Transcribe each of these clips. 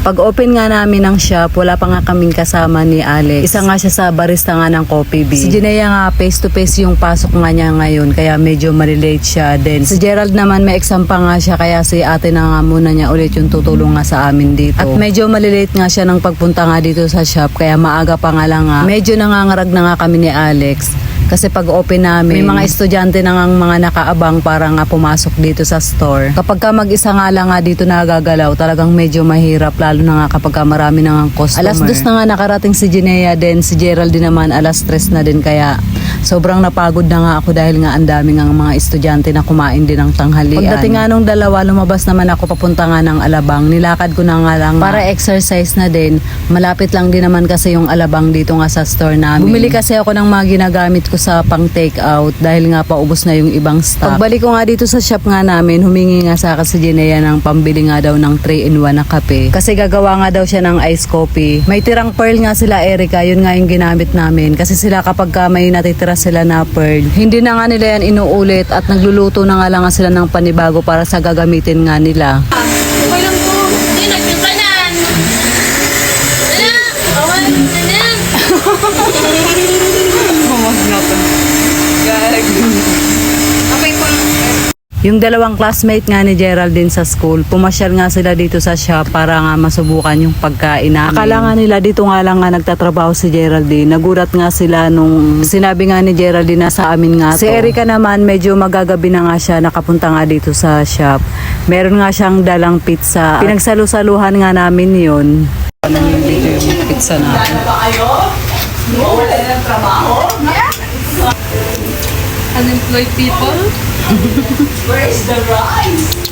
Pag open nga namin ng shop, wala pa nga kaming kasama ni Alex. Isa nga siya sa barista nga ng Coffee Bee. Si Jinea nga face to face yung pasok nga niya ngayon kaya medyo malilate siya. Then si Gerald naman may exam pa nga siya kaya si ate na nga muna niya ulit yung tutulong nga sa amin dito. At medyo malilate nga siya ng pagpunta nga dito sa shop kaya maaga pa nga lang nga. Medyo nangangarag na nga kami ni Alex. Kasi pag open namin, may mga estudyante na nga mga nakaabang para nga pumasok dito sa store. Kapag ka mag-isa nga lang nga dito nagagalaw, talagang medyo mahirap lalo na nga kapag ka marami na nga customer. Alas dos na nga nakarating si Jinea din, si Gerald din naman alas tres na din kaya sobrang napagod na nga ako dahil nga ang dami nga mga estudyante na kumain din ng tanghalian. Pagdating nga nung dalawa, lumabas naman ako papunta nga ng Alabang. Nilakad ko na nga lang para exercise na din. Malapit lang din naman kasi yung Alabang dito nga sa store namin. Bumili kasi ako ng mga ginagamit ko sa pang take out dahil nga paubos na yung ibang stock. Pagbalik ko nga dito sa shop nga namin, humingi nga sa akin si Jinea ng pambili nga daw ng 3-in-1 na kape. Kasi gagawa nga daw siya ng ice coffee. May tirang pearl nga sila Erica, yun nga yung ginamit namin. Kasi sila kapag ka may natitira sila na pearl, hindi na nga nila yan inuulit at nagluluto na nga lang nga sila ng panibago para sa gagamitin nga nila. Okay lang po. Hindi, nagpintanan. Ala, awan na na. Okay po. Yung dalawang classmate nga ni Geraldine sa school, pumasyal nga sila dito sa shop para nga masubukan yung pagkain namin. Akala nga nila dito nga lang nga nagtatrabaho si Geraldine. Nagulat nga sila nung sinabi nga ni Geraldine na sa amin nga Si Erica naman medyo magagabi na nga siya nakapunta nga dito sa shop. Meron nga siyang dalang pizza. Pinagsalusaluhan nga namin yun. Anong video yung pizza natin? unemployed people. Where is the rice?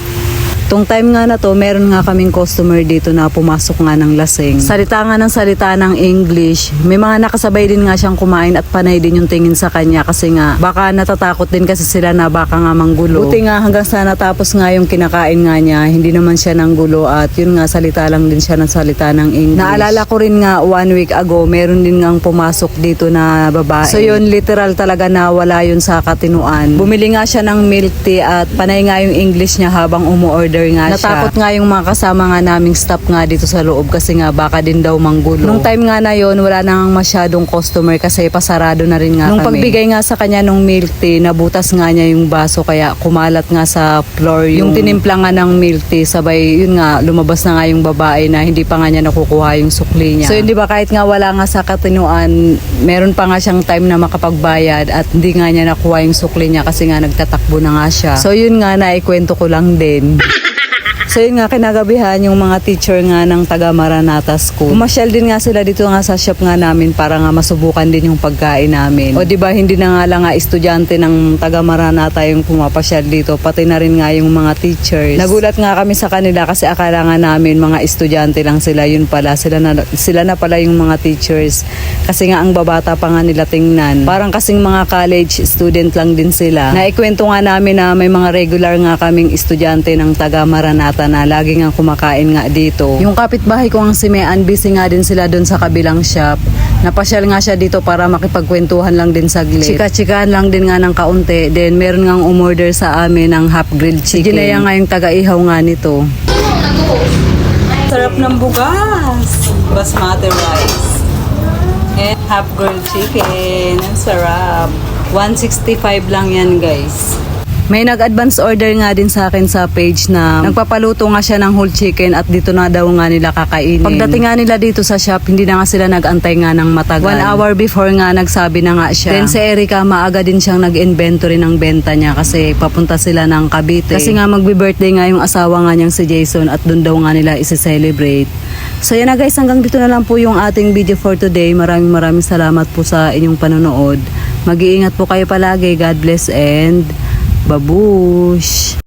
Tung time nga na to, meron nga kaming customer dito na pumasok nga ng lasing. Salita nga ng salita ng English. May mga nakasabay din nga siyang kumain at panay din yung tingin sa kanya kasi nga baka natatakot din kasi sila na baka nga manggulo. Buti nga hanggang sa natapos nga yung kinakain nga niya, hindi naman siya nang gulo at yun nga salita lang din siya ng salita ng English. Naalala ko rin nga one week ago, meron din nga pumasok dito na babae. So yun, literal talaga na wala yun sa katinuan. Bumili nga siya ng milk tea at panay nga yung English niya habang umu-order nga siya. Natakot nga yung mga kasama nga naming staff nga dito sa loob kasi nga baka din daw manggulo. Nung time nga na yon wala na nga masyadong customer kasi pasarado na rin nga Nung kami. pagbigay nga sa kanya nung milk tea, nabutas nga niya yung baso kaya kumalat nga sa floor yung, tinimpla nga ng milk tea. Sabay yun nga, lumabas na nga yung babae na hindi pa nga niya nakukuha yung sukli niya. So yun di ba kahit nga wala nga sa katinuan, meron pa nga siyang time na makapagbayad at hindi nga niya nakuha yung sukli niya kasi nga nagtatakbo na nga siya. So yun nga naikwento ko lang din. ha ha So yun nga, kinagabihan yung mga teacher nga ng taga Maranata School. Umasyal din nga sila dito nga sa shop nga namin para nga masubukan din yung pagkain namin. O di ba hindi na nga lang nga estudyante ng taga Maranata yung pumapasyal dito, pati na rin nga yung mga teachers. Nagulat nga kami sa kanila kasi akala nga namin mga estudyante lang sila, yun pala, sila na, sila na pala yung mga teachers. Kasi nga ang babata pa nga nila tingnan. Parang kasing mga college student lang din sila. Naikwento nga namin na may mga regular nga kaming estudyante ng taga Maranata na lagi nga kumakain nga dito. Yung kapitbahay ko ang si Mean, busy nga din sila doon sa kabilang shop. Napasyal nga siya dito para makipagkwentuhan lang din saglit. Chika-chikahan lang din nga ng kaunti. Then meron nga umorder sa amin ng half grilled chicken. Si Ginaya nga yung taga-ihaw nga nito. Sarap ng bugas. Basmati rice. And half grilled chicken. Ang sarap. 165 lang yan guys. May nag-advance order nga din sa akin sa page na nagpapaluto nga siya ng whole chicken at dito na daw nga nila kakainin. Pagdating nga nila dito sa shop, hindi na nga sila nag-antay nga ng matagal. One hour before nga nagsabi na nga siya. Then si Erica, maaga din siyang nag-inventory ng benta niya kasi papunta sila ng Cavite. Kasi nga magbe-birthday nga yung asawa nga niyang si Jason at doon daw nga nila isi-celebrate. So yan na guys, hanggang dito na lang po yung ating video for today. Maraming maraming salamat po sa inyong panonood. Mag-iingat po kayo palagi. God bless and babush!